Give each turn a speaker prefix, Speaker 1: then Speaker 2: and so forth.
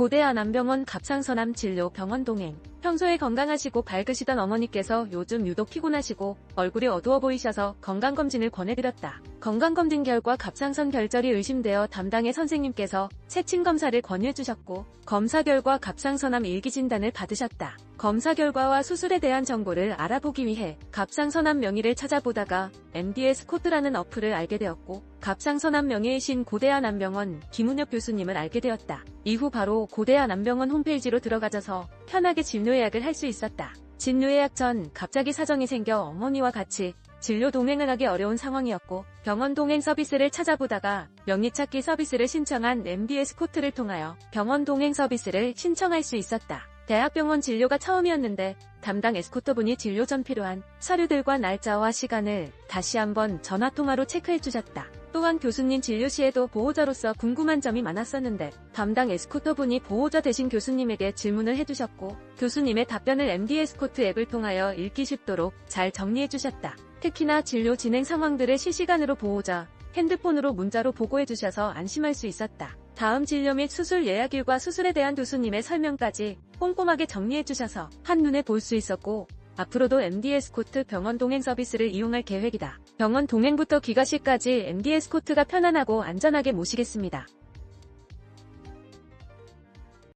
Speaker 1: 고대한 안병원 갑상선암 진료 병원 동행. 평소에 건강하시고 밝으시던 어머니께서 요즘 유독 피곤하시고 얼굴이 어두워 보이셔서 건강검진을 권해드렸다. 건강검진 결과 갑상선 결절이 의심되어 담당의 선생님께서 체친 검사를 권유해주셨고 검사 결과 갑상선암 일기 진단을 받으셨다. 검사 결과와 수술에 대한 정보를 알아보기 위해 갑상선암 명의를 찾아보다가 MDS 코드라는 어플을 알게 되었고 갑상선암 명의이신 고대한 안병원 김은혁 교수님을 알게 되었다. 이후 바로 고대한 안병원 홈페이지로 들어가져서 편하게 진료 예약을 할 수 있었다. 진료 예약 전 갑자기 사정이 생겨 어머니와 같이 진료 동행을 하기 어려운 상황이었고 병원 동행 서비스를 찾아보다가 명의 찾기 서비스를 신청한 MBS 코트를 통하여 병원 동행 서비스를 신청할 수 있었다. 대학병원 진료가 처음이었는데 담당 에스코터분이 진료 전 필요한 서류들과 날짜와 시간을 다시 한번 전화통화로 체크해 주셨다. 또한 교수님 진료 시에도 보호자로서 궁금한 점이 많았었는데 담당 에스코터분이 보호자 대신 교수님에게 질문을 해주셨고 교수님의 답변을 MD 에스코트 앱을 통하여 읽기 쉽도록 잘 정리해 주셨다. 특히나 진료 진행 상황들을 실시간으로 보호자, 핸드폰으로 문자로 보고해 주셔서 안심할 수 있었다. 다음 진료 및 수술 예약일과 수술에 대한 교수님의 설명까지 꼼꼼하게 정리해 주셔서 한눈에 볼 수 있었고 앞으로도 MDS 코트 병원 동행 서비스를 이용할 계획이다. 병원 동행부터 귀가실까지 MDS 코트가 편안하고 안전하게 모시겠습니다.